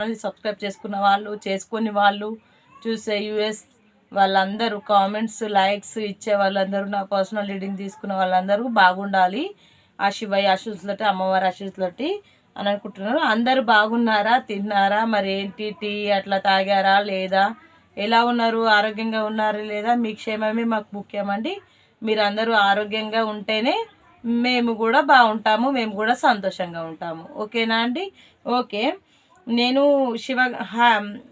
Subscribe చేసుకున్న వాళ్ళు చేసుకుని వాళ్ళు చూసే యూఎస్ వాళ్ళందరూ కామెంట్స్ లైక్స్ ఇచ్చే వాళ్ళందరూ నా పర్సనల్ రీడింగ్ తీసుకున్న వాళ్ళందరూ బాగుండాలి. ఆ శివయ్య ఆశీస్సులతో అమ్మవారి ఆశీస్సులతో అని అనుకుంటున్నారు. అందరూ బాగున్నారా? తిన్నారా? మరి ఏంటి టీ అట్లా తాగారా? లేదా? ఎలా ఉన్నారు? ఆరోగ్యంగా ఉన్నారా? లేదా? మీ క్షేమమే మాకు ముఖ్యమండి. మీరు అందరూ ఆరోగ్యంగా ఉంటేనే మేము కూడా బాగుంటాము. మేము కూడా సంతోషంగా ఉంటాము. ఓకేనా అండి? ఓకే. నేను Shiva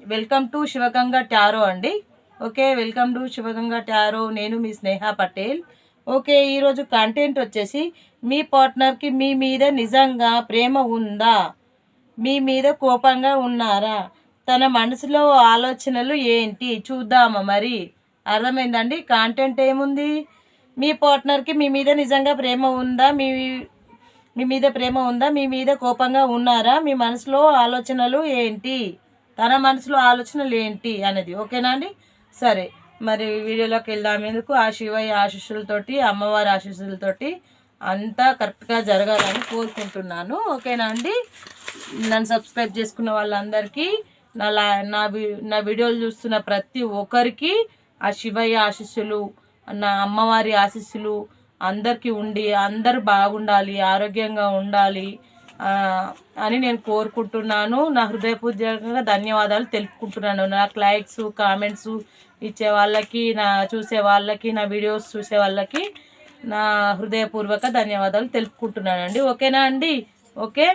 welcome to Sivaganga tarot అండి. Okay welcome to Sivaganga tarot నేను మీ స్నేహ పటేల్. ఓకే ఈరోజు కంటెంట్ వచ్చేసి మీ పార్ట్నర్కి మీ మీద నిజంగా ప్రేమ ఉందా? మీ మీద కోపంగా ఉన్నారా? తన మనసులో ఆలోచనలు ఏంటి? చూద్దామా మరి. అర్థమైందండి? కాంటెంట్ ఏముంది? మీ పార్ట్నర్కి మీ మీద నిజంగా ప్రేమ ఉందా? మీ మీ మీద ప్రేమ ఉందా? మీ మీద కోపంగా ఉన్నారా? మీ మనసులో ఆలోచనలు ఏంటి? తన మనసులో ఆలోచనలు ఏంటి అనేది. ఓకేనా అండి? సరే. మరి వీడియోలోకి వెళ్దాం. ఎందుకు? ఆ శివయ్య ఆశీస్సులతోటి అమ్మవారి ఆశీస్సులతోటి అంతా కరెక్ట్గా జరగాలని కోరుకుంటున్నాను. ఓకేనా అండి? నన్ను సబ్స్క్రైబ్ చేసుకున్న వాళ్ళందరికీ నా లా నా నా వీడియోలు చూస్తున్న ప్రతి ఒక్కరికి ఆ శివయ్య ఆశీస్సులు నా అమ్మవారి ఆశీస్సులు అందరికీ ఉండి అందరు బాగుండాలి ఆరోగ్యంగా ఉండాలి అని నేను కోరుకుంటున్నాను. నా హృదయపూర్వకంగా ధన్యవాదాలు తెలుపుకుంటున్నాను. నాకు లైక్స్ కామెంట్స్ ఇచ్చే వాళ్ళకి నా చూసే వాళ్ళకి నా వీడియోస్ చూసే వాళ్ళకి నా హృదయపూర్వక ధన్యవాదాలు తెలుపుకుంటున్నాను అండి ఓకేనా అండి? ఓకే?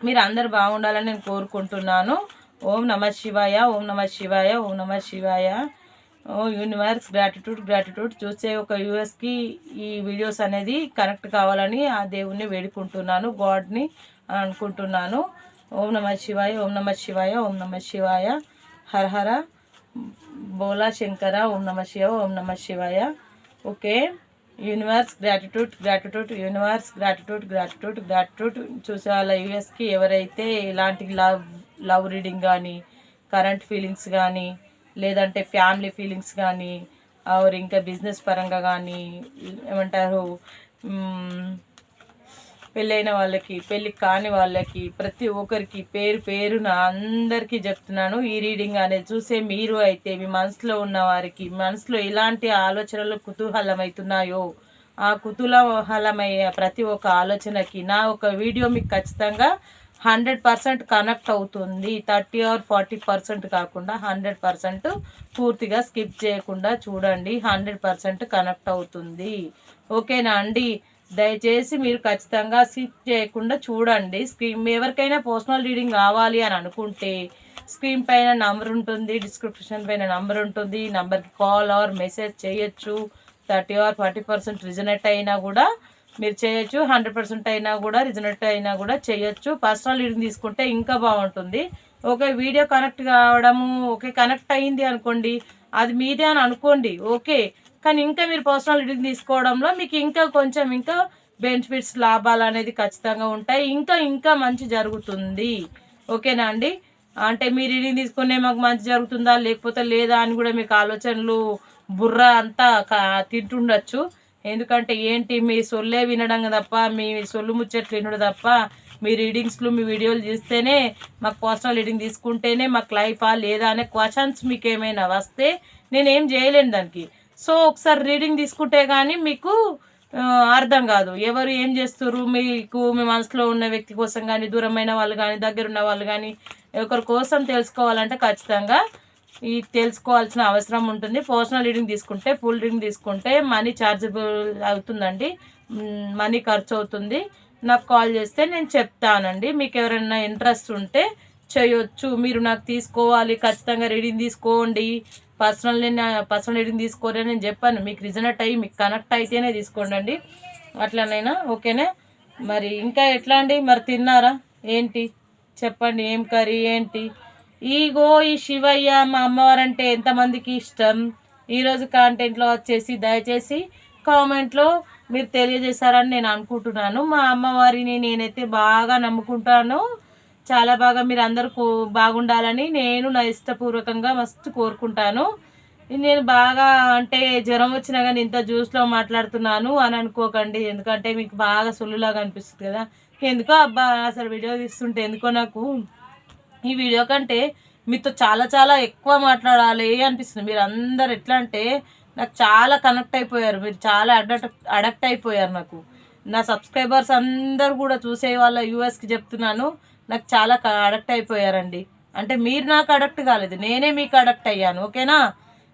మీరు అందరు బాగుండాలని నేను కోరుకుంటున్నాను. ఓం నమ శివాయ ఓం నమ శివాయ ఓం నమ శివాయ. యూనివర్స్ గ్రాటిట్యూడ్ గ్రాటిట్యూడ్ చూసే ఒక యూఎస్కి ఈ వీడియోస్ అనేది కనెక్ట్ కావాలని ఆ దేవుణ్ణి వేడుకుంటున్నాను గాడ్ని అనుకుంటున్నాను. ఓం నమ శివాయ ఓం నమ శివాయ ఓం నమ శివాయ. హర హర. బోలా శంకర ఓం నమ శివ ఓం నమ శివాయ. Okay. Universe gratitude gratitude universe gratitude gratitude gratitude చూసే వాళ్ళ యూఎస్కి ఎవరైతే ఇలాంటి లవ్ లవ్ రీడింగ్ కానీ కరెంట్ ఫీలింగ్స్ కానీ లేదంటే ఫ్యామిలీ ఫీలింగ్స్ కానీ ఆర్ ఇంకా బిజినెస్ పరంగా కానీ ఏమంటారు పెళ్ళైన వాళ్ళకి పెళ్ళి కాని వాళ్ళకి ప్రతి ఒక్కరికి పేరు పేరున అందరికీ చెప్తున్నాను. ఈ రీడింగ్ అనేది చూసే మీరు అయితే మీ మనసులో ఉన్న వారికి మనసులో ఎలాంటి ఆలోచనలు కుతూహలమవుతున్నాయో ఆ కుతూహలమయ్యే ప్రతి ఒక్క ఆలోచనకి నా ఒక వీడియో మీకు ఖచ్చితంగా హండ్రెడ్ పర్సెంట్ కనెక్ట్ అవుతుంది. థర్టీ ఆర్ ఫార్టీ పర్సెంట్ కాకుండా హండ్రెడ్ పర్సెంట్ పూర్తిగా స్కిప్ చేయకుండా చూడండి. హండ్రెడ్ పర్సెంట్ కనెక్ట్ అవుతుంది. ఓకేనా అండి? దయచేసి మీరు ఖచ్చితంగా స్కిప్ చేయకుండా చూడండి. స్క్రీన్ ఎవరికైనా పర్సనల్ రీడింగ్ కావాలి అని అనుకుంటే స్క్రీన్ పైన నంబర్ ఉంటుంది డిస్క్రిప్షన్ పైన నంబర్ ఉంటుంది నంబర్కి కాల్ ఆర్ మెసేజ్ చేయొచ్చు. Thirty or forty percent resonate అయినా కూడా మీరు చేయొచ్చు. హండ్రెడ్ పర్సెంట్ అయినా కూడా రిజనెట్ అయినా కూడా చేయొచ్చు. పర్సనల్ రీడింగ్ తీసుకుంటే ఇంకా బాగుంటుంది. ఓకే వీడియో కనెక్ట్ కావడము ఓకే కనెక్ట్ అయ్యింది అనుకోండి అది మీదే అని అనుకోండి ఓకే. కానీ ఇంకా మీరు పర్సనల్ రీడింగ్ తీసుకోవడంలో మీకు ఇంకా కొంచెం ఇంకా బెనిఫిట్స్ లాభాలు అనేది ఖచ్చితంగా ఉంటాయి. ఇంకా ఇంకా మంచి జరుగుతుంది. ఓకేనా అండి? అంటే మీరు రీడింగ్ తీసుకునే మాకు మంచి జరుగుతుందా లేకపోతే లేదా అని కూడా మీకు ఆలోచనలు బుర్ర అంతా తింటుండొచ్చు. ఎందుకంటే ఏంటి? మీ సొల్లే వినడం తప్ప మీ సొల్లు ముచ్చట్లు వినడం తప్ప మీ రీడింగ్స్లు మీ వీడియోలు చూస్తేనే మాకు పర్సనల్ రీడింగ్ తీసుకుంటేనే మాకు లైఫా లేదా అనే క్వశ్చన్స్ మీకు ఏమైనా వస్తే నేనేం చేయలేను దానికి. సో ఒకసారి రీడింగ్ తీసుకుంటే కానీ మీకు అర్థం కాదు. ఎవరు ఏం చేస్తారు మీకు మీ మనసులో ఉన్న వ్యక్తి కోసం కానీ దూరమైన వాళ్ళు కానీ దగ్గర ఉన్న వాళ్ళు కానీ ఒకరి కోసం తెలుసుకోవాలంటే ఖచ్చితంగా ఈ తెలుసుకోవాల్సిన అవసరం ఉంటుంది. పర్సనల్ రీడింగ్ తీసుకుంటే ఫుల్ రీడింగ్ తీసుకుంటే మనీ ఛార్జబుల్ అవుతుందండి. మనీ ఖర్చు అవుతుంది. నాకు కాల్ చేస్తే నేను చెప్తానండి. మీకు ఎవరైనా ఇంట్రెస్ట్ ఉంటే చేయొచ్చు. మీరు నాకు తీసుకోవాలి. ఖచ్చితంగా రీడింగ్ తీసుకోండి. పర్సనల్ పర్సనల్ రీడింగ్ తీసుకోరని నేను చెప్పాను. మీకు రిజనెట్ అయ్యి మీకు కనెక్ట్ అయితేనే తీసుకోండి అట్లనైనా ఓకేనా? మరి ఇంకా ఎట్లా అండి? మరి తిన్నారా? ఏంటి? చెప్పండి. ఏం కర్రీ? ఏంటి? ఈగో ఈ శివయ్య మా అమ్మవారు అంటే ఎంతమందికి ఇష్టం? ఈరోజు కాంటెంట్లో వచ్చేసి దయచేసి కామెంట్లో మీరు తెలియజేశారని నేను అనుకుంటున్నాను. మా అమ్మవారిని నేనైతే బాగా నమ్ముకుంటాను. చాలా బాగా మీరు అందరూ బాగుండాలని నేను నా ఇష్టపూర్వకంగా మస్తు కోరుకుంటాను. నేను బాగా అంటే జ్వరం వచ్చినా కానీ ఇంత జ్యూస్లో మాట్లాడుతున్నాను అని అనుకోకండి. ఎందుకంటే మీకు బాగా సొల్లులాగా అనిపిస్తుంది కదా. ఎందుకో అబ్బా అసలు వీడియో తీస్తుంటే ఎందుకో నాకు ఈ వీడియో కంటే మీతో చాలా చాలా ఎక్కువ మాట్లాడాలి అనిపిస్తుంది. మీరు అందరు ఎట్లా అంటే నాకు చాలా కనెక్ట్ అయిపోయారు. మీరు చాలా అడక్ట్ అడక్ట్ అయిపోయారు నాకు. నా సబ్స్క్రైబర్స్ అందరు కూడా చూసే వాళ్ళ యూఎస్కి చెప్తున్నాను నాకు చాలా అడక్ట్ అయిపోయారండి. అంటే మీరు నాకు అడక్ట్ కాలేదు. నేనే మీకు అడక్ట్ అయ్యాను. ఓకేనా?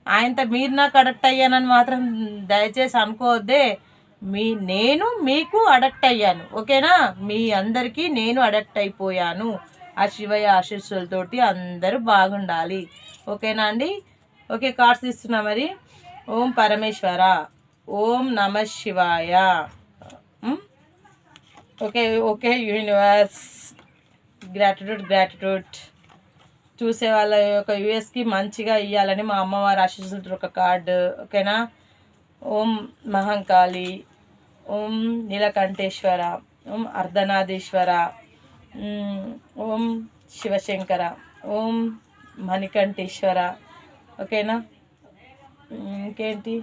ఆయనతో మీరు నాకు అడక్ట్ అయ్యానని మాత్రం దయచేసి అనుకోవద్దే. మీ నేను మీకు అడక్ట్ అయ్యాను. ఓకేనా? మీ అందరికీ నేను అడక్ట్ అయిపోయాను. ఆ శివయ్య ఆశీస్సులతోటి అందరూ బాగుండాలి. ఓకేనా అండి? ఓకే కార్డ్స్ ఇస్తున్నా మరి. ఓం పరమేశ్వర ఓం నమ శివాయ. Okay okay universe. Gratitude gratitude. చూసే వాళ్ళ యొక్క యూఎస్కి మంచిగా ఇవ్వాలని మా అమ్మవారు ఆశీస్సులు ఒక కార్డు. ఓకేనా? ఓం మహంకాళి ఓం నీలకంఠేశ్వర ఓం అర్ధనాథేశ్వర. ఓం శివశంకర ఓం మణికంఠేశ్వర. ఓకేనా? ఇంకేంటి?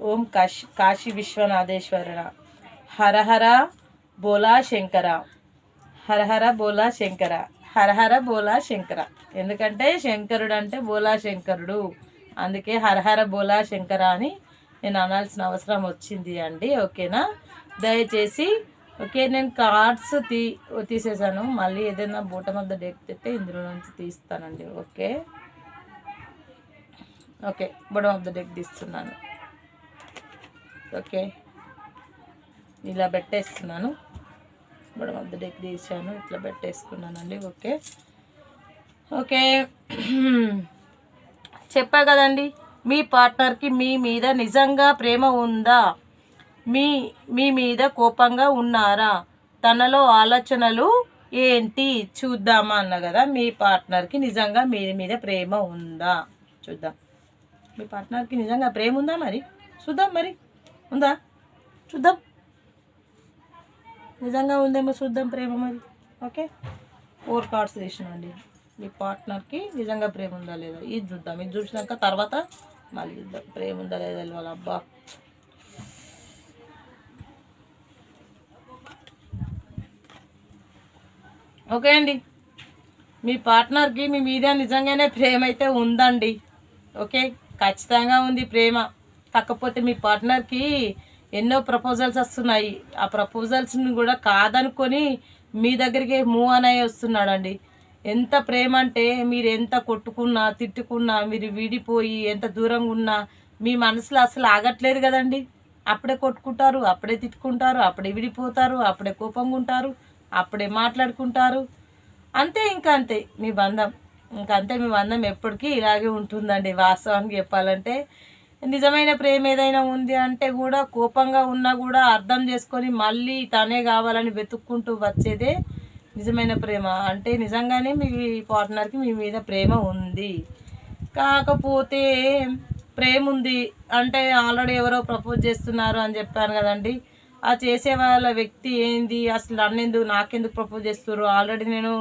ఓం కాశీ కాశీ విశ్వనాథేశ్వర హరహర బోలా శంకర. హరహర బోలా శంకర. హరహర బోలా శంకర. ఎందుకంటే శంకరుడు అంటే బోలా శంకరుడు. అందుకే హరహర బోలా శంకర అని నేను అనాల్సిన అవసరం వచ్చింది అండి. ఓకేనా? దయచేసి ఓకే నేను కార్డ్స్ తీ తీసేసాను. మళ్ళీ ఏదైనా బూటం ఆఫ్ ద డెక్ తెస్తే ఇందులో నుంచి తీస్తానండి. Okay. Okay bottom of the deck తీస్తున్నాను. ఓకే. ఇలా పెట్టేస్తున్నాను. బొడం ఆఫ్ ద డెక్ తీసాను ఇట్లా పెట్టేసుకున్నానండి. ఓకే. ఓకే. చెప్పా కదండి మీ పార్ట్నర్కి మీ మీద నిజంగా ప్రేమ ఉందా? మీ మీ మీద కోపంగా ఉన్నారా? తనలో ఆలోచనలు ఏంటి? చూద్దామా అన్న కదా మీ పార్ట్నర్కి నిజంగా మీ మీద ప్రేమ ఉందా? చూద్దాం. మీ పార్ట్నర్కి నిజంగా ప్రేమ ఉందా మరి? చూద్దాం మరి. ఉందా? చూద్దాం. నిజంగా ఉందేమో చూద్దాం ప్రేమ మరి. ఓకే? ఫోర్ కార్డ్స్ తీసినండి. మీ పార్ట్నర్కి నిజంగా ప్రేమ ఉందా లేదా? ఇది చూద్దాం. ఇది చూసినాక తర్వాత మళ్ళీ చూద్దాం. ప్రేమ ఉందా లేదా తెలియాలి అబ్బా ఓకే అండి. మీ పార్ట్నర్కి మీ మీద నిజంగానే ప్రేమ అయితే ఉందండి. ఓకే? ఖచ్చితంగా ఉంది ప్రేమ. కాకపోతే మీ పార్ట్నర్కి ఎన్నో ప్రపోజల్స్ వస్తున్నాయి. ఆ ప్రపోజల్స్ని కూడా కాదనుకొని మీ దగ్గరికి మూవ్ అని వస్తున్నాడండి. ఎంత ప్రేమ అంటే మీరు ఎంత కొట్టుకున్నా తిట్టుకున్నా మీరు విడిపోయి ఎంత దూరంగా ఉన్నా మీ మనసులో అసలు ఆగట్లేదు కదండి. అప్పుడే కొట్టుకుంటారు అప్పుడే తిట్టుకుంటారు అప్పుడే విడిపోతారు అప్పుడే కోపంగా ఉంటారు. అప్పుడే మాట్లాడుకుంటారు. అంతే ఇంకా అంతే మీ బంధం. ఇంకా అంతే మీ బంధం ఎప్పటికీ ఇలాగే ఉంటుందండి. వాస్తవానికి చెప్పాలంటే నిజమైన ప్రేమ ఏదైనా ఉంది అంటే కూడా కోపంగా ఉన్నా కూడా అర్థం చేసుకొని మళ్ళీ తనే కావాలని వెతుక్కుంటూ వచ్చేదే నిజమైన ప్రేమ. అంటే నిజంగానే మీ పార్ట్నర్కి మీ మీద ప్రేమ ఉంది. కాకపోతే ప్రేమ ఉంది అంటే ఆల్రెడీ ఎవరో ప్రపోజ్ చేస్తున్నారు అని చెప్పాను కదండి. ఆ చేసే వాళ్ళ వ్యక్తి ఏంది? అసలు నన్నెందుకు నాకెందుకు ప్రపోజ్ చేస్తారు ఆల్రెడీ నేను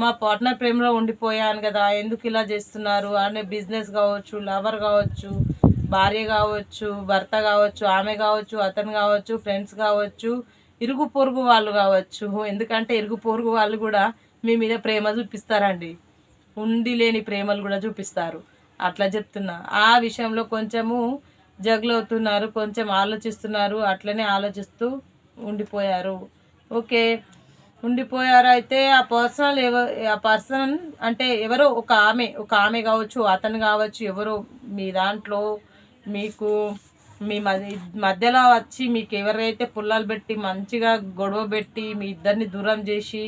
మా పార్ట్నర్ ప్రేమలో ఉండిపోయాను కదా ఎందుకు ఇలా చేస్తున్నారు? అనే బిజినెస్ కావచ్చు లవర్ కావచ్చు భార్య కావచ్చు భర్త కావచ్చు ఆమె కావచ్చు అతను కావచ్చు ఫ్రెండ్స్ కావచ్చు ఇరుగు పొరుగు వాళ్ళు కావచ్చు. ఎందుకంటే ఇరుగు పొరుగు వాళ్ళు కూడా మీ మీద ప్రేమ చూపిస్తారండి. ఉండి లేని ప్రేమలు కూడా చూపిస్తారు. అట్లా చెప్తున్నా. ఆ విషయంలో కొంచెము జగ్లు అవుతున్నారు కొంచెం ఆలోచిస్తున్నారు అట్లనే ఆలోచిస్తూ ఉండిపోయారు. ఓకే ఉండిపోయారు. అయితే ఆ పర్సనల్ ఎవ ఆ పర్సన్ అంటే ఎవరో ఒక ఆమె ఒక ఆమె కావచ్చు అతను కావచ్చు ఎవరో మీ దాంట్లో మీకు మీ మధ్యలో వచ్చి మీకు ఎవరైతే పుల్లలు పెట్టి మంచిగా గొడవ పెట్టి మీ ఇద్దరిని దూరం చేసి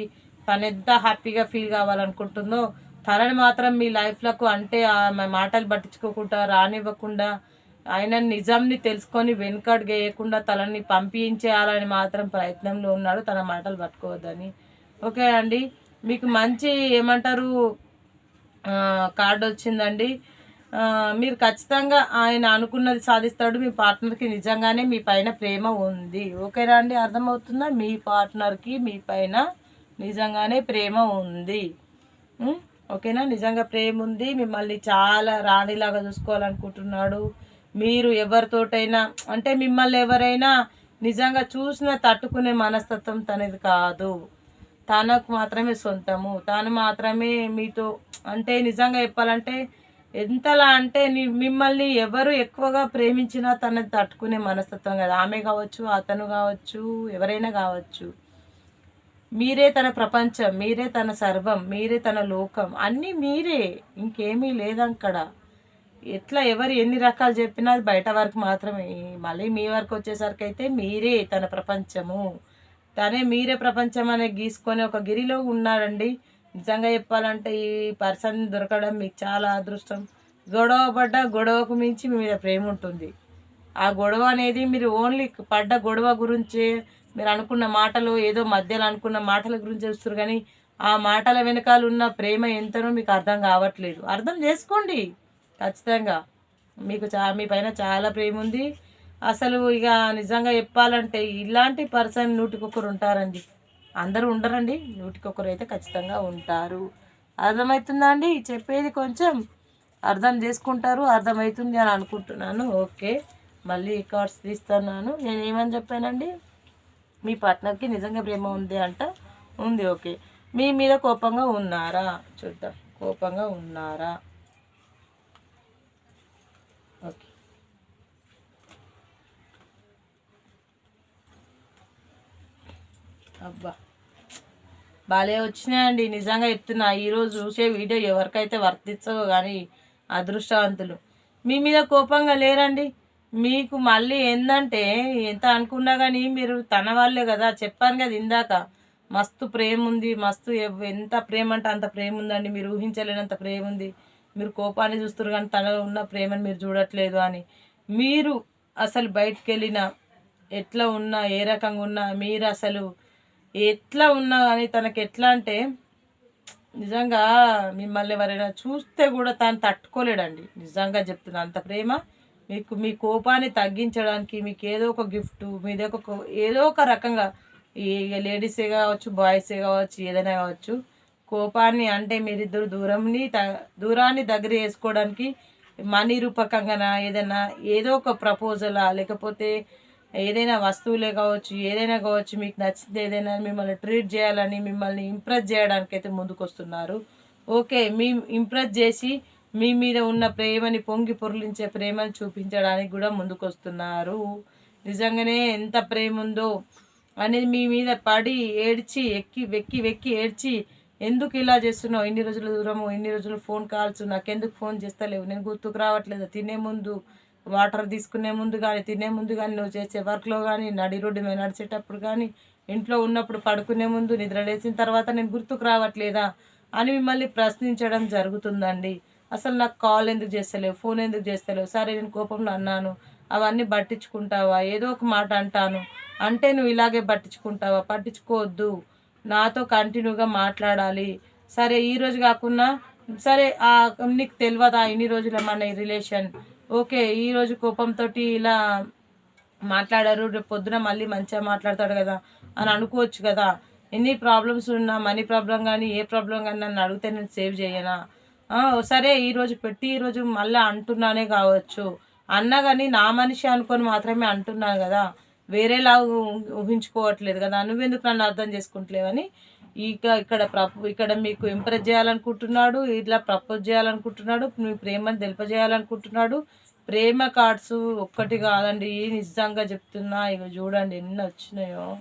తను ఎంత హ్యాపీగా ఫీల్ కావాలనుకుంటుందో తనని మాత్రం మీ లైఫ్లకు అంటే ఆమె మాటలు పట్టించుకోకుండా రానివ్వకుండా ఆయన నిజంని తెలుసుకొని వెనుకడు గేయకుండా తనని పంపించేయాలని మాత్రం ప్రయత్నంలో ఉన్నాడు. తన మాటలు పట్టుకోవద్దని. ఓకే అండి. మీకు మంచి ఏమంటారు? కార్డు వచ్చిందండి. మీరు ఖచ్చితంగా ఆయన అనుకున్నది సాధిస్తాడు. మీ పార్ట్నర్కి నిజంగానే మీ పైన ప్రేమ ఉంది. ఓకేనా అండి? అర్థమవుతుందా? మీ పార్ట్నర్కి మీ పైన నిజంగానే ప్రేమ ఉంది. ఓకేనా? నిజంగా ప్రేమ ఉంది. మిమ్మల్ని చాలా రాణిలాగా చూసుకోవాలనుకుంటున్నాడు. మీరు ఎవరితోటైనా అంటే మిమ్మల్ని ఎవరైనా నిజంగా చూసినా తట్టుకునే మనస్తత్వం తనది కాదు. తనకు మాత్రమే సొంతము. తాను మాత్రమే మీతో అంటే నిజంగా చెప్పాలంటే ఎంతలా అంటే మిమ్మల్ని ఎవరు ఎక్కువగా ప్రేమించినా తనది తట్టుకునే మనస్తత్వం కదా. ఆమె కావచ్చు అతను కావచ్చు ఎవరైనా కావచ్చు. మీరే తన ప్రపంచం మీరే తన సర్వం మీరే తన లోకం. అన్నీ మీరే. ఇంకేమీ లేదక్కడ. ఎట్లా ఎవరు ఎన్ని రకాలు చెప్పినా అది బయట వరకు మాత్రమే. మళ్ళీ మీ వరకు వచ్చేసరికి అయితే మీరే తన ప్రపంచము. తనే మీరే ప్రపంచం అనే గీసుకొని ఒక గిరిలో ఉన్నాడండి. నిజంగా చెప్పాలంటే ఈ పర్సన్ దొరకడం మీకు చాలా అదృష్టం. గొడవ పడ్డ గొడవకు మించి మీ మీద ప్రేమ ఉంటుంది. ఆ గొడవ అనేది మీరు ఓన్లీ పడ్డ గొడవ గురించే మీరు అనుకున్న మాటలు ఏదో మధ్యలో అనుకున్న మాటల గురించి చూస్తారు కానీ ఆ మాటల వెనకాల ఉన్న ప్రేమ ఎంతనో మీకు అర్థం కావట్లేదు. అర్థం చేసుకోండి. ఖచ్చితంగా. మీకు చా మీ పైన చాలా ప్రేమ ఉంది అసలు ఇక నిజంగా చెప్పాలంటే ఇలాంటి పర్సన్ నూటికొకరు ఉంటారండి. అందరూ ఉండరండి. నూటికొకరు అయితే ఖచ్చితంగా ఉంటారు. అర్థమవుతుందా అండి చెప్పేది కొంచెం అర్థం చేసుకుంటారు. అర్థమవుతుంది అని అనుకుంటున్నాను. ఓకే. మళ్ళీ కార్డ్స్ తీస్తున్నాను. నేను ఏమని చెప్పానండి? మీ పార్ట్నర్కి నిజంగా ప్రేమ ఉంది అంట. ఉంది. ఓకే. మీ మీద కోపంగా ఉన్నారా? చూద్దాం. కోపంగా ఉన్నారా? అబ్బా. బాగాలే వచ్చినాయండి. నిజంగా చెప్తున్నా ఈరోజు చూసే వీడియో ఎవరికైతే వర్తించవో కానీ అదృష్టవంతులు. మీ మీద కోపంగా లేరండి. మీకు మళ్ళీ ఏందంటే ఎంత అనుకున్నా కానీ మీరు తన వాళ్ళే కదా. చెప్పాను కదా ఇందాక. మస్తు ప్రేమ ఉంది మస్తు ఎంత ప్రేమ అంటే అంత ప్రేమ ఉందండి. మీరు ఊహించలేనంత ప్రేమ ఉంది. మీరు కోపాన్ని చూస్తారు కానీ తనలో ఉన్న ప్రేమను మీరు చూడట్లేదు అని. మీరు అసలు బయటకు వెళ్ళిన ఎట్లా ఉన్నా ఏ రకంగా ఉన్నా మీరు అసలు ఎట్లా ఉన్నా కానీ తనకి ఎట్లా అంటే నిజంగా మిమ్మల్ని ఎవరైనా చూస్తే కూడా తాను తట్టుకోలేడండి. నిజంగా చెప్తున్నా అంత ప్రేమ. మీకు మీ కోపాన్ని తగ్గించడానికి మీకు ఏదో ఒక గిఫ్ట్ మీ ఒక ఏదో ఒక రకంగా ఈ లేడీసే కావచ్చు బాయ్సే కావచ్చు ఏదైనా కావచ్చు కోపాన్ని అంటే మీరిద్దరు దూరంని త దూరాన్ని దగ్గర చేసుకోవడానికి మనీ రూపకంగా ఏదైనా ఏదో ఒక ప్రపోజలా లేకపోతే ఏదైనా వస్తువులే కావచ్చు ఏదైనా కావచ్చు మీకు నచ్చింది ఏదైనా మిమ్మల్ని ట్రీట్ చేయాలని మిమ్మల్ని ఇంప్రెస్ చేయడానికి అయితే ముందుకు వస్తున్నారు ఓకే మీ ఇంప్రెస్ చేసి మీ మీద ఉన్న ప్రేమని పొంగి పొరలించే ప్రేమని చూపించడానికి కూడా ముందుకు వస్తున్నారు నిజంగానే ఎంత ప్రేమ ఉందో అనేది మీ మీద పడి ఏడ్చి ఎక్కి వెక్కి వెక్కి ఏడ్చి ఎందుకు ఇలా చేస్తున్నావు? ఇన్ని రోజులు దూరము ఇన్ని రోజులు ఫోన్ కాల్స్ నాకెందుకు ఫోన్ చేస్తలేవు? నేను గుర్తుకు రావట్లేదు తినే ముందు వాటర్ తీసుకునే ముందు కానీ తినే ముందు కానీ నువ్వు చేసే వర్క్లో కానీ నడి రోడ్డు మీద నడిచేటప్పుడు కానీ ఇంట్లో ఉన్నప్పుడు పడుకునే ముందు నిద్ర లేచిన తర్వాత నేను గుర్తుకు రావట్లేదా అని మిమ్మల్ని ప్రశ్నించడం జరుగుతుందండి. అసలు నాకు కాల్ ఎందుకు చేస్తలేవు ఫోన్ ఎందుకు చేస్తలేవు? సరే నేను కోపంలో అన్నాను అవన్నీ పట్టించుకుంటావా? ఏదో ఒక మాట అంటాను. అంటే నువ్వు ఇలాగే పట్టించుకుంటావా? పట్టించుకోవద్దు. నాతో కంటిన్యూగా మాట్లాడాలి. సరే ఈరోజు కాకుండా సరే నీకు తెలియదా? ఇన్ని రోజుల మన రిలేషన్ ఓకే ఈరోజు కోపంతో ఇలా మాట్లాడారు రేపు పొద్దున మళ్ళీ మంచిగా మాట్లాడతాడు కదా అని అనుకోవచ్చు కదా. ఎన్ని ప్రాబ్లమ్స్ ఉన్నా మనీ ప్రాబ్లం కానీ ఏ ప్రాబ్లం కానీ నన్ను అడిగితే నేను సేవ్ చేయనా? సరే ఈరోజు పెట్టి ఈరోజు మళ్ళీ అంటున్నానే కావచ్చు. అన్నా కానీ నా మనిషి అనుకొని మాత్రమే అంటున్నాను కదా. వేరేలా ఊహించుకోవట్లేదు కదా. నువ్వెందుకు నన్ను అర్థం చేసుకుంటలేవని ఇక ఇక్కడ ప్రపో ఇక్కడ మీకు ఇంప్రెస్ చేయాలనుకుంటున్నాడు ఇట్లా ప్రపోజ్ చేయాలనుకుంటున్నాడు మీ ప్రేమను తెలిపజేయాలనుకుంటున్నాడు ప్రేమ కార్డ్స్ ఒక్కటి కాదండి నిజంగా చెప్తున్నా. ఇక చూడండి ఎన్ని వచ్చినాయో.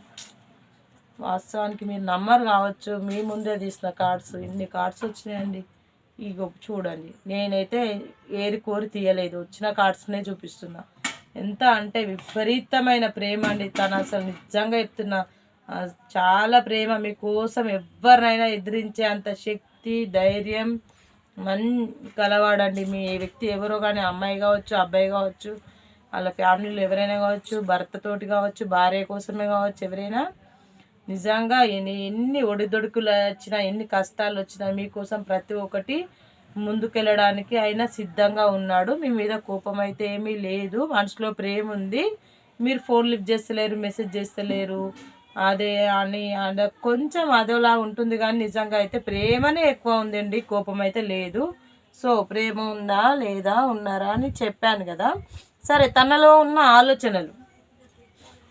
వాస్తవానికి మీరు నమ్మరు కావచ్చు మీ ముందే తీసిన కార్డ్స్. ఇన్ని కార్డ్స్ వచ్చినాయండి. ఇగో చూడండి. నేనైతే ఏరి కోరి తీయలేదు. వచ్చిన కార్డ్స్నే చూపిస్తున్నా. ఎంత అంటే విపరీతమైన ప్రేమ అండి. తను అసలు నిజంగా చెప్తున్నా. చాలా ప్రేమ మీకోసం ఎవరినైనా ఎదిరించే అంత శక్తి ధైర్యం మన్ కలవాడండి. మీ వ్యక్తి ఎవరో కానీ అమ్మాయి కావచ్చు అబ్బాయి కావచ్చు వాళ్ళ ఫ్యామిలీలో ఎవరైనా కావచ్చు భర్తతోటి కావచ్చు భార్య కోసమే కావచ్చు ఎవరైనా నిజంగా ఎన్ని ఎన్ని ఒడిదొడుకులు వచ్చినా ఎన్ని కష్టాలు వచ్చినా మీకోసం ప్రతి ఒక్కటి ముందుకెళ్ళడానికి ఆయన సిద్ధంగా ఉన్నాడు. మీ మీద కోపం అయితే ఏమీ లేదు. మనసులో ప్రేమ ఉంది మీరు ఫోన్ లిఫ్ట్ చేస్తలేరు మెసేజ్ చేస్తలేరు. అదే అని అంటే కొంచెం అదోలా ఉంటుంది కానీ నిజంగా అయితే ప్రేమనే ఎక్కువ ఉందండి. కోపం అయితే లేదు. సో ప్రేమ ఉందా లేదా ఉన్నారా అని చెప్పాను కదా. సరే తనలో ఉన్న ఆలోచనలు.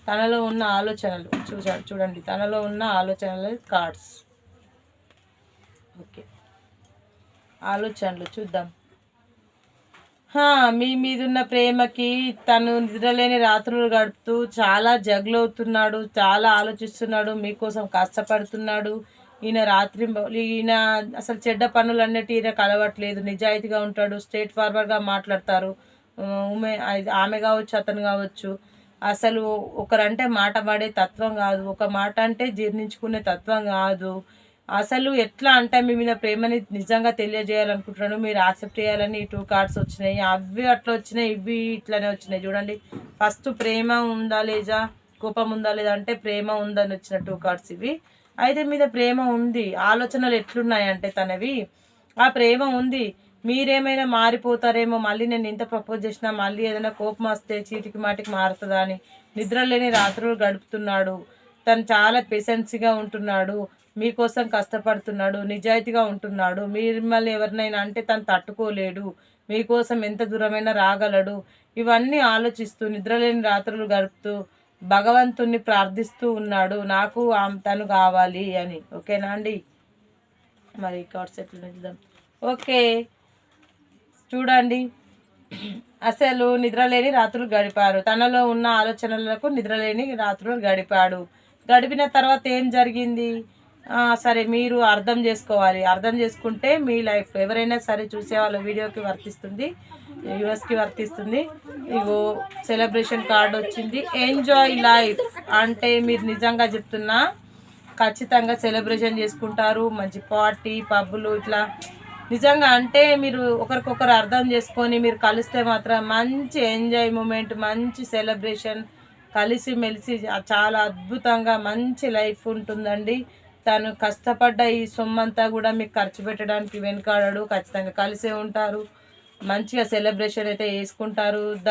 తనలో ఉన్న ఆలోచనలు. చూసా చూడండి. తనలో ఉన్న ఆలోచనలు కార్డ్స్ ఓకే. ఆలోచనలు చూద్దాం. మీ మీద ఉన్న ప్రేమకి తను నిద్రలేని రాత్రులు గడుపుతూ చాలా జగ్లవుతున్నాడు చాలా ఆలోచిస్తున్నాడు మీకోసం కష్టపడుతున్నాడు. ఈయన రాత్రి ఈయన అసలు చెడ్డ పనులు అన్నట్టు ఈయన కలవట్లేదు నిజాయితీగా ఉంటాడు స్ట్రేట్ ఫార్వర్డ్గా మాట్లాడతారు. ఉమె ఆమె కావచ్చు అతను కావచ్చు. అసలు ఒకరంటే మాట పడే తత్వం కాదు ఒక మాట అంటే జీర్ణించుకునే తత్వం కాదు. అసలు ఎట్లా అంటే మీ మీద ప్రేమని నిజంగా తెలియజేయాలనుకుంటున్నాను. మీరు యాక్సెప్ట్ చేయాలని ఈ టూ కార్డ్స్ వచ్చినాయి. అవి అట్లా వచ్చినాయి ఇవి ఇట్లానే వచ్చినాయి. చూడండి ఫస్ట్ ప్రేమ ఉందా లేదా కోపం ఉందా లేదా అంటే ప్రేమ ఉందని వచ్చిన టూ కార్డ్స్ ఇవి. అయితే మీద ప్రేమ ఉంది ఆలోచనలు ఎట్లున్నాయంటే తనవి ఆ ప్రేమ ఉంది మీరేమైనా మారిపోతారేమో మళ్ళీ నేను ఇంత ప్రపోజ్ చేసినా మళ్ళీ ఏదైనా కోపం వస్తే చీటికి మాటికి మారుతుందా అని. నిద్ర లేని రాత్రులు గడుపుతున్నాడు. తను చాలా పేషెన్సీగా ఉంటున్నాడు. మీకోసం కష్టపడుతున్నాడు నిజాయితీగా ఉంటున్నాడు. మిమ్మల్ని ఎవరినైనా అంటే తను తట్టుకోలేడు. మీకోసం ఎంత దూరమైనా రాగలడు. ఇవన్నీ ఆలోచిస్తూ నిద్రలేని రాత్రులు గడుపుతూ భగవంతుణ్ణి ప్రార్థిస్తూ ఉన్నాడు. నాకు తను కావాలి అని. ఓకేనా అండి? మరి కార్డ్స్ నిద్దాం ఓకే. చూడండి. అసలు నిద్రలేని రాత్రులు గడిపారు. తనలో ఉన్న ఆలోచనలకు నిద్రలేని రాత్రులు గడిపాడు. గడిపిన తర్వాత ఏం జరిగింది? సరే మీరు అర్థం చేసుకోవాలి. అర్థం చేసుకుంటే మీ లైఫ్ ఎవరైనా సరే చూసే వాళ్ళ వీడియోకి వర్తిస్తుంది. యూఎస్కి వర్తిస్తుంది. ఇగో సెలబ్రేషన్ కార్డు వచ్చింది. ఎంజాయ్ లైఫ్ అంటే మీరు నిజంగా చెప్తున్నా ఖచ్చితంగా సెలబ్రేషన్ చేసుకుంటారు. మంచి పార్టీ పబ్బులు ఇట్లా. నిజంగా అంటే మీరు ఒకరికొకరు అర్థం చేసుకొని మీరు కలిస్తే మాత్రం మంచి ఎంజాయ్ మూమెంట్ మంచి సెలబ్రేషన్ కలిసి మెలిసి చాలా అద్భుతంగా మంచి లైఫ్ ఉంటుందండి. తను కష్టపడ్డ ఈ సొమ్మంతా కూడా మీకు ఖర్చు పెట్టడానికి వెనకాడడు. ఖచ్చితంగా కలిసే ఉంటారు. మంచిగా సెలబ్రేషన్ అయితే చేసుకుంటారు the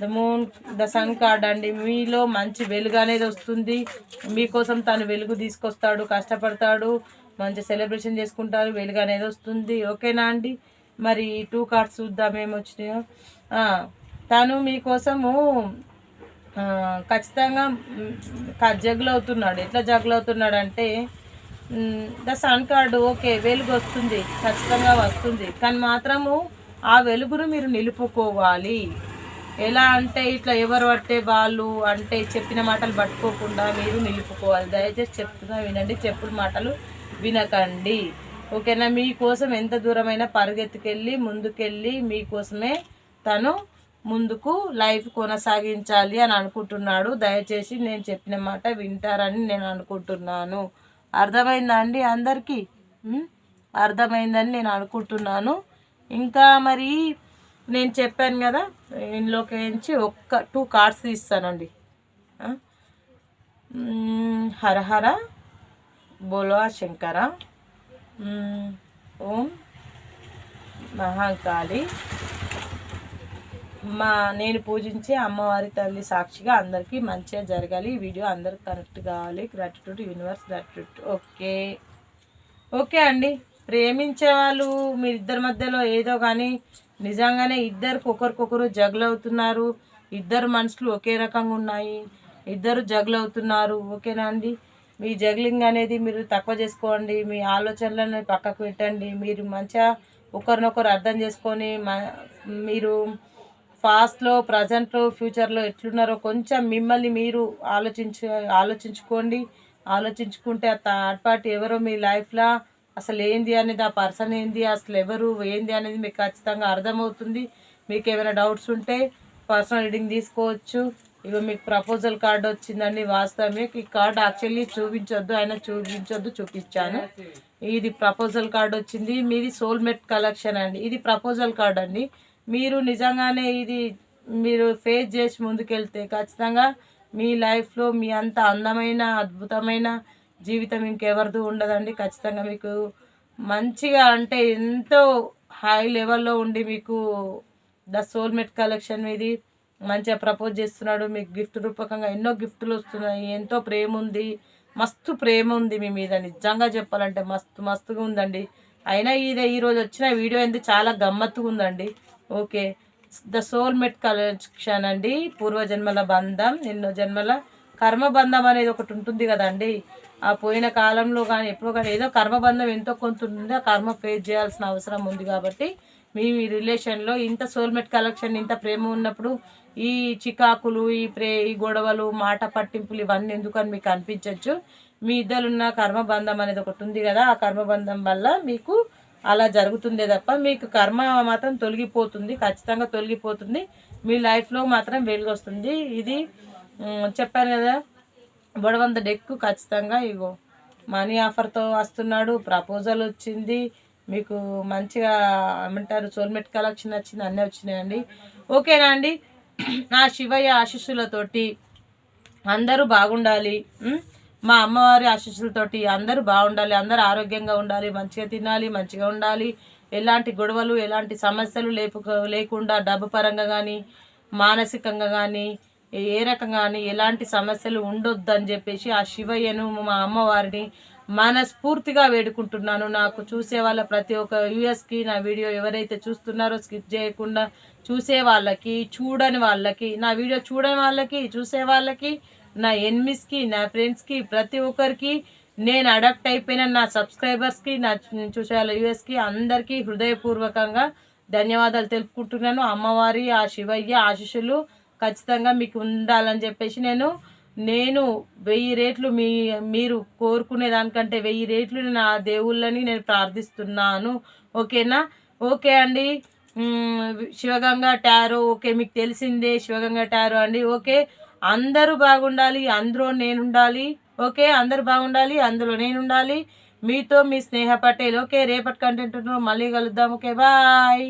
the moon the sun card అండి. మీలో మంచి వెలుగు అనేది వస్తుంది. మీకోసం తను వెలుగు తీసుకొస్తాడు కష్టపడతాడు. మంచి సెలబ్రేషన్ చేసుకుంటారు. వెలుగు అనేది వస్తుంది. ఓకేనా అండి? మరి టూ కార్డ్స్ చూద్దాం ఏమొచ్చినాయో. తను మీకోసము ఖచ్చితంగా జగ్లు అవుతున్నాడు ఎట్లా జగ్లు అవుతున్నాడు అంటే ద సన్ కార్డు ఓకే వెలుగు వస్తుంది ఖచ్చితంగా వస్తుంది. కానీ మాత్రము ఆ వెలుగును మీరు నిలుపుకోవాలి. ఎలా అంటే ఇట్లా ఎవరు పట్టే వాళ్ళు అంటే చెప్పిన మాటలు పట్టుకోకుండా మీరు నిలుపుకోవాలి. దయచేసి చెప్తున్నా వినండి. చెప్పుడు మాటలు వినకండి. ఓకేనా? మీకోసం ఎంత దూరమైనా పరిగెత్తుకెళ్ళి ముందుకెళ్ళి మీకోసమే తను ముందుకు లైఫ్ కొనసాగించాలి అని అనుకుంటున్నాడు. దయచేసి నేను చెప్పిన మాట వింటారని నేను అనుకుంటున్నాను. అర్థమైందా అండి అందరికీ? అర్థమైందని నేను అనుకుంటున్నాను. ఇంకా మరి నేను చెప్పాను కదా ఇందులోకి నుంచి ఒక్క టూ కార్డ్స్ తీస్తానండి. హరహర హర బోలో శంకర ఓం మహాకాళి మా నేను పూజించే అమ్మవారి తల్లి సాక్షిగా అందరికీ మంచిగా జరగాలి. ఈ వీడియో అందరికి కరెక్ట్ కావాలి. Gratitude universe gratitude okay. Okay అండి. ప్రేమించే వాళ్ళు మీరిద్దరి మధ్యలో ఏదో కానీ నిజంగానే ఇద్దరికి ఒకరికొకరు జగలవుతున్నారు ఇద్దరు మనసులు ఒకే రకంగా ఉన్నాయి. ఇద్దరు జగలవుతున్నారు ఓకేనా అండి? మీ జగ్లింగ్ అనేది మీరు తక్కువ చేసుకోండి. మీ ఆలోచనలను పక్కకు పెట్టండి. మీరు మంచిగా ఒకరినొకరు అర్థం చేసుకొని మ- మీరు ఫాస్ట్లో ప్రజెంట్లో ఫ్యూచర్లో ఎట్లున్నారో కొంచెం మిమ్మల్ని మీరు ఆలోచించు ఆలోచించుకోండి. ఆలోచించుకుంటే ఆ థర్డ్ పార్టీ ఎవరో మీ లైఫ్లో అసలు ఏంది అనేది ఆ పర్సన్ ఏంది అసలు ఎవరు ఏంది అనేది మీకు ఖచ్చితంగా అర్థమవుతుంది. మీకు ఏమైనా డౌట్స్ ఉంటే పర్సనల్ రీడింగ్ తీసుకోవచ్చు. ఇక మీకు ప్రపోజల్ కార్డ్ వచ్చిందండి వాస్తవమే. ఈ కార్డ్ యాక్చువల్లీ చూపించొద్దు అయినా చూపించొద్దు చూపించాను. ఇది ప్రపోజల్ కార్డ్ వచ్చింది. మీది సోల్మేట్ కలెక్షన్ అండి. ఇది ప్రపోజల్ కార్డ్ అండి. మీరు నిజంగానే ఇది మీరు ఫేస్ చేసి ముందుకెళ్తే ఖచ్చితంగా మీ లైఫ్లో మీ అంత అందమైన అద్భుతమైన జీవితం ఇంకెవరిది ఉండదండి. ఖచ్చితంగా మీకు మంచిగా అంటే ఎంతో హై లెవెల్లో ఉండి మీకు ద సోల్మేట్ కలెక్షన్ ఇది మంచిగా ప్రపోజ్ చేస్తున్నాడు. మీకు గిఫ్ట్ రూపకంగా ఎన్నో గిఫ్ట్లు వస్తున్నాయి. ఎంతో ప్రేమ ఉంది. మస్తు ప్రేమ ఉంది మీ మీద. నిజంగా చెప్పాలంటే మస్తు మస్తుగా ఉందండి. అయినా ఇది ఈరోజు వచ్చిన వీడియో అనేది చాలా గమ్మత్తుగా ఉందండి. ఓకే. ద సోల్మేట్ కలెక్షన్ అండి. పూర్వజన్మల బంధం ఎన్నో జన్మల కర్మబంధం అనేది ఒకటి ఉంటుంది కదండి. ఆ పోయిన కాలంలో కానీ ఎప్పుడో కానీ ఏదో కర్మబంధం ఎంతో కొంత ఉంటుంది ఆ కర్మ ఫేస్ చేయాల్సిన అవసరం ఉంది కాబట్టి మీ మీ రిలేషన్లో ఇంత సోల్మేట్ కలెక్షన్ ఇంత ప్రేమ ఉన్నప్పుడు ఈ చికాకులు ఈ ప్రే ఈ గొడవలు మాట పట్టింపులు ఇవన్నీ ఎందుకని మీకు అనిపించవచ్చు మీ ఇద్దరున్న కర్మబంధం అనేది ఒకటి ఉంది కదా. ఆ కర్మబంధం వల్ల మీకు అలా జరుగుతుందే తప్ప మీకు కర్మ మాత్రం తొలగిపోతుంది ఖచ్చితంగా తొలగిపోతుంది. మీ లైఫ్లో మాత్రం వెలుగు వస్తుంది ఇది చెప్పాను కదా బొడవంత డెక్కు ఖచ్చితంగా ఇగో. మనీ ఆఫర్తో వస్తున్నాడు ప్రపోజల్ వచ్చింది. మీకు మంచిగా ఏమంటారు సోల్మెట్ కలెక్షన్ వచ్చింది అన్నీ వచ్చినాయండి. ఓకేనా అండి? నా శివయ్య ఆశీస్సులతోటి అందరూ బాగుండాలి. మా అమ్మవారి ఆశీస్సులతోటి అందరూ బాగుండాలి అందరూ ఆరోగ్యంగా ఉండాలి మంచిగా తినాలి మంచిగా ఉండాలి. ఎలాంటి గొడవలు ఎలాంటి సమస్యలు లేపు లేకుండా డబ్బు పరంగా కానీ మానసికంగా కానీ ఏ రకంగా కానీ ఎలాంటి సమస్యలు ఉండొద్దు అని చెప్పేసి ఆ శివయ్యను మా అమ్మవారిని మనస్ఫూర్తిగా వేడుకుంటున్నాను. నాకు చూసే వాళ్ళ ప్రతి ఒక్క యూఎస్కి నా వీడియో ఎవరైతే చూస్తున్నారో స్కిప్ చేయకుండా చూసే వాళ్ళకి చూడని వాళ్ళకి నా వీడియో చూడని వాళ్ళకి చూసే వాళ్ళకి నా ఎనిమిస్కి నా ఫ్రెండ్స్కి ప్రతి ఒక్కరికి నేను అడాప్ట్ అయిపోయిన నా సబ్స్క్రైబర్స్కి నా చూసే వాళ్ళ యూఎస్కి అందరికీ హృదయపూర్వకంగా ధన్యవాదాలు తెలుపుకుంటున్నాను. అమ్మవారి ఆ శివయ్య ఆశీస్సులు ఖచ్చితంగా మీకు ఉండాలని చెప్పేసి నేను నేను వెయ్యి రేట్లు మీ మీరు కోరుకునే దానికంటే వెయ్యి రేట్లు నా దేవుళ్ళని నేను ప్రార్థిస్తున్నాను. ఓకేనా? ఓకే అండి. శివగంగా టారో ఓకే మీకు తెలిసిందే శివగంగా టారో అండి. ఓకే అందరూ బాగుండాలి అందులో నేను ఉండాలి ఓకే అందరూ బాగుండాలి అందులో నేను ఉండాలి మీతో మీ స్నేహ పటేల్. ఓకే రేపటి కంటెంట్ మళ్ళీ కలుద్దాం. Okay bye.